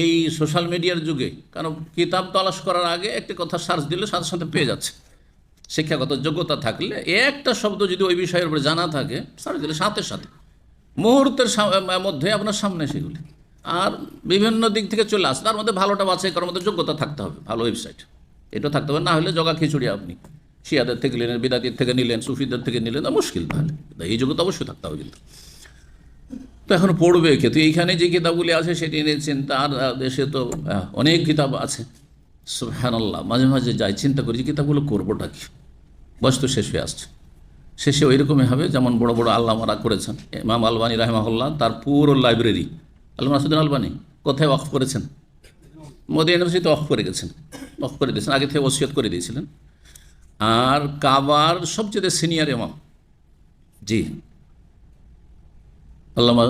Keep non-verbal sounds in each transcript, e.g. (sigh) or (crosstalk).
এই সোশ্যাল মিডিয়ার যুগে, কারণ কিতাব তলাশ করার আগে একটি কথা সার্চ দিলে সাথে সাথে পেয়ে যাচ্ছে। শিক্ষাগত যোগ্যতা থাকলে একটা শব্দ যদি ওই বিষয়ের উপরে জানা থাকে, সার্চ দিলে সাথে সাথে। মুহূর্তের মধ্যে আপনার সামনে সেগুলি। আর বিভিন্ন দিক থেকে চলে আসে, তার মধ্যে ভালোটা বাছাই করার মধ্যে যোগ্যতা থাকতে হবে, ভালো ওয়েবসাইট এটা থাকতে হবে, না হলে জগা খিচুড়ি আপনি। শিয়াদের থেকে নিলেন, বিদাতির থেকে নিলেন, সুফিদের থেকে নিলেন মুশকিল তাহলে। এই যোগ্যতা অবশ্যই থাকতে হবে কিন্তু। তো এখন পড়বে কে? তো এইখানে যে কিতাবগুলি আছে সেটি এনেছেন, তার দেশে তো অনেক কিতাব আছে। সুবহানাল্লাহ, মাঝে মাঝে যাই, চিন্তা করি যে কিতাবগুলো করবোটা কি? বয়স তো শেষ হয়ে আসছে। শেষে ওই রকমই হবে, যেমন বড় বড় আল্লামারা করেছেন, ইমাম আলবানী রাহমাহুল্লাহ, তার পুরো লাইব্রেরি। আল্লাহ মাসুদ্দিন আলবানী, কোথায় ওয়াকফ করেছেন? মোদী ইউনিভার্সিটিতে অফ করে গেছেন অফ করে দিয়েছেন, আগে থেকে ওসিয়ত করে দিয়েছিলেন। আর কাবার সবচেয়ে সিনিয়র ইমাম জি। আল্লামা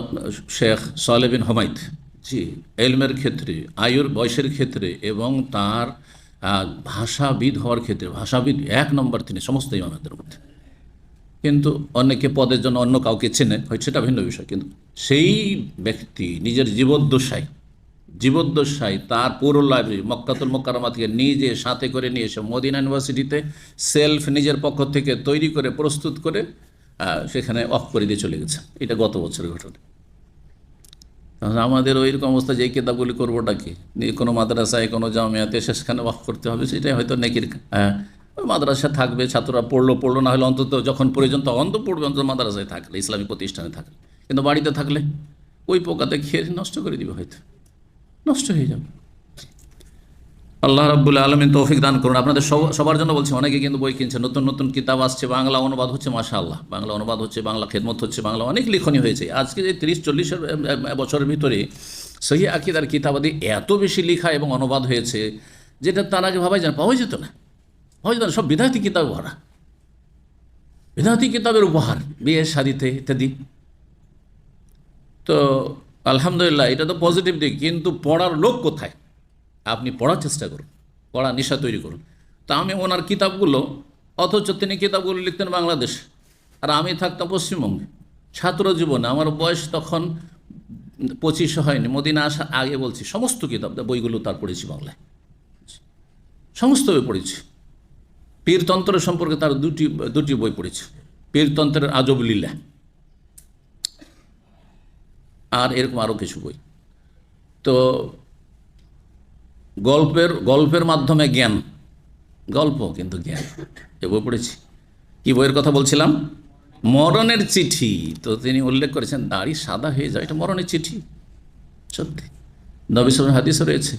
শেখ সালে বিন হমাইদ জি, এলমের ক্ষেত্রে, আয়ুর বয়সের ক্ষেত্রে এবং তার ভাষাবিদ হওয়ার ক্ষেত্রে, ভাষাবিদ এক নম্বর তিনি সমস্ত ইমামদের মধ্যে। কিন্তু অনেকে পদের জন্য অন্য কাউকে চেনে, হয় সেটা ভিন্ন বিষয়। কিন্তু সেই ব্যক্তি নিজের জীবদ্দশায় জীবদ্দশায় তার পুরো লাইব্রেরি মক্কাতুল মোকারমা থেকে নিজে সাথে করে নিয়ে এসে মদিনা ইউনিভার্সিটিতে সেলফ নিজের পক্ষ থেকে তৈরি করে, প্রস্তুত করে সেখানে অফ করে দিয়ে চলে গেছে। এটা গত বছরের ঘটনা। আমাদের ওই রকম অবস্থা, যে কিতাবগুলি করবোটা কি? কোনো মাদ্রাসায়, কোনো জামিয়াতে সেখানে ওয়াক করতে হবে, সেটাই হয়তো নেকির হ্যাঁ মাদ্রাসা থাকবে, ছাত্ররা পড়ল পড়ল, না হলে অন্তত যখন প্রয়োজন তখন তো পড়বে, অন্তত মাদ্রাসায় থাকলে, ইসলামী প্রতিষ্ঠানে থাকলে। কিন্তু বাড়িতে থাকলে ওই পোকাতে খেয়ে নষ্ট করে দিবে হয়তো। নষ্ট হয়ে যাবে। আল্লাহ রাব্বুল আলমিন তৌফিক দান করুন। আপনাদের সবার জন্য বলছি, অনেকে কিন্তু বই কিনছে, নতুন নতুন কিতাব আসছে, বাংলা অনুবাদ হচ্ছে মাশা আল্লাহ বাংলা অনুবাদ হচ্ছে, বাংলা খেদমত হচ্ছে, বাংলা অনেক লিখনী হয়েছে। আজকে যে তিরিশ চল্লিশের বছরের ভিতরে সহি আকিদার কিতাবাদি এত বেশি লেখা এবং অনুবাদ হয়েছে, যেটা তার আগে ভাবাই যেন পাওয়া যেত না। পাওয়া যেত না। সব বিধাতি কিতাব ভরা। বিধাতি কিতাবের উপহার, বিয়ে, শাদিতে, ইত্যাদি। তো, আলহামদুলিল্লাহ, এটা তো পজিটিভ দিক, কিন্তু পড়ার লোক কোথায়? আপনি পড়ার চেষ্টা করুন পড়া নেশা তৈরি করুন। তো আমি ওনার কিতাবগুলো, অথচ তিনি কিতাবগুলো লিখতেন বাংলাদেশ। আর আমি থাকতাম পশ্চিমবঙ্গে। ছাত্র জীবনে আমার বয়স তখন পঁচিশ হয়নি, মদিনা আসা আগে বলছি, সমস্ত কিতাব, বইগুলো তার পড়েছি বাংলায়। সমস্ত বই পড়েছি। পীরতন্ত্র সম্পর্কে তার দুটি দুটি বই পড়েছি। পীরতন্ত্রের আজব লীলা। আর এরকম আরও কিছু বই। তো গল্পের গল্পের মাধ্যমে জ্ঞান। গল্প কিন্তু জ্ঞান। এ বই পড়েছি। কি বইয়ের কথা বলছিলাম? মরণের চিঠি। তো তিনি উল্লেখ করেছেন, দাড়ি সাদা হয়ে যায়, এটা মরণের চিঠি। সত্যি। নবী সাল হাদিসও রয়েছে।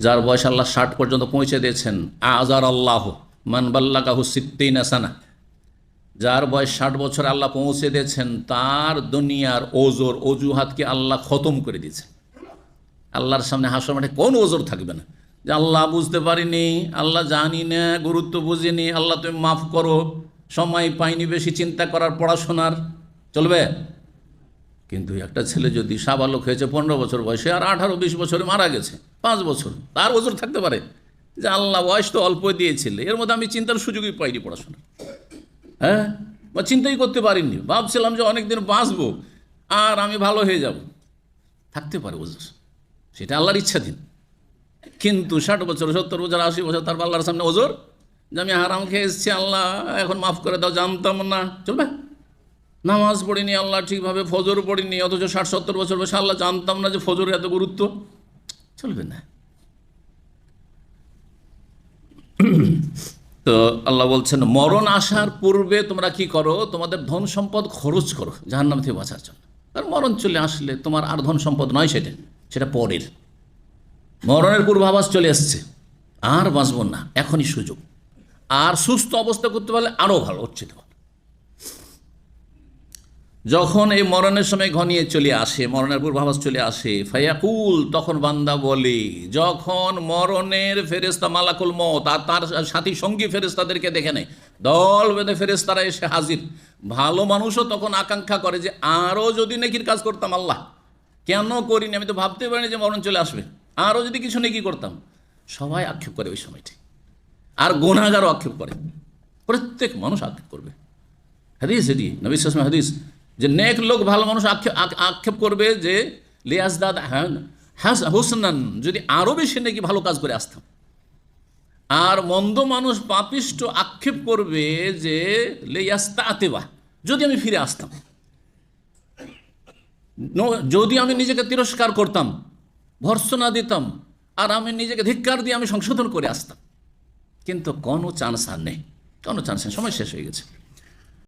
যার বয়স আল্লাহ ষাট পর্যন্ত পৌঁছে দিয়েছেন। আজার আল্লাহ মানবাল্লাকাহু সিদ্দিন আসানা যার বয়স ষাট বছর আল্লাহ পৌঁছে দিয়েছেন, তার দুনিয়ার ওজোর অজুহাতকে আল্লাহ খতম করে দিয়েছেন। আল্লাহর সামনে হাসর মাঠে কোন ওজোর থাকবে না। যে আল্লাহ বুঝতে পারিনি, আল্লাহ জানি না, গুরুত্ব বুঝিনি, আল্লাহ তুমি মাফ করো, সময় পাইনি বেশি চিন্তা করার পড়াশোনার, চলবে? কিন্তু একটা ছেলে যদি সাবালক হয়েছে, পনেরো বছর বয়সে, আর আঠারো বিশ বছরে মারা গেছে, পাঁচ বছর, তার ওজোর থাকতে পারে। যে আল্লাহ বয়স তো অল্প দিয়েছিলে, এর মধ্যে আমি চিন্তার সুযোগই পাইনি পড়াশোনা হ্যাঁ? বা চিন্তাই করতে পারিনি। ভাবছিলাম যে অনেকদিন বাঁচবো, আর আমি ভালো হয়ে যাব। থাকতে পারে ওজোর। সেটা আল্লাহর ইচ্ছাধীন কিন্তু ষাট বছর, সত্তর বছর, আশি বছর, তারপর আল্লাহর সামনে ওজোর, যে আমি হারাম খেয়ে এসেছি, আল্লাহ, এখন মাফ করে দাও, জানতাম না। চলবে? নামাজ পড়িনি, আল্লাহ ঠিকভাবে ফজর পড়িনি, অথচ ষাট, সত্তর বছর বয়সে আল্লাহ জানতাম না যে ফজরের এত গুরুত্ব। চলবে না। (clears throat) তো আল্লাহ বলছেন, মরণ আসার পূর্বে তোমরা কি করো? তোমাদের ধন সম্পদ খরচ করো, জাহান্নাম থেকে বাঁচার জন্য। আর মরণ চলে আসলে তোমার আর ধন সম্পদ নয় সেটা সেটা পরের। মরণের পূর্বাভাস চলে আসছে আর বাঁচব না, এখনই সুযোগ। আর সুস্থ অবস্থা করতে পারলে আরও ভালো হচ্ছে যখন এই মরণের সময় ঘনিয়ে চলে আসে, মরণের পূর্বাভাস চলে আসে, ফায়াকুল, তখন বান্দা বলে, যখন মরণের ফেরেস্তা মালাকুল মত আর তার সাথী সঙ্গী ফেরেস্তাদেরকে দেখে নেয়, দল বেঁধে ফেরেস্তারা এসে হাজির। ভালো মানুষও তখন আকাঙ্ক্ষা করে যে আরও যদি নেকির কাজ করতাম আল্লাহ। কেন করিনি? আমি তো ভাবতে পারিনি যে মরণ চলে আসবে। আরও যদি কিছু নেকি করতাম? সবাই আক্ষেপ করে ওই সময়টি। আর গোনাগারও আক্ষেপ করে। প্রত্যেক মানুষ আক্ষেপ করবে। হাদিস এটি নবী হাদিস, যে নেক লোক, ভালো মানুষ আক্ষেপ আক্ষেপ করবে যে লিয়াজ দাদ হ্যাঁ হাস, হুসনান, যদি আরও বেশি নাকি ভালো কাজ করে আসতাম। আর মন্দ মানুষ পাপিষ্ট আক্ষেপ করবে যে লেয়াস্তা আতেবা যদি আমি ফিরে আসতাম। যদি আমি নিজেকে তিরস্কার করতাম, ভর্সনা দিতাম, আর আমি নিজেকে ধিক্কার দিয়ে আমি সংশোধন করে আসতাম, কিন্তু কোনো চান্স আর নেই। কোনো চান্স নেই। সময় শেষ হয়ে গেছে।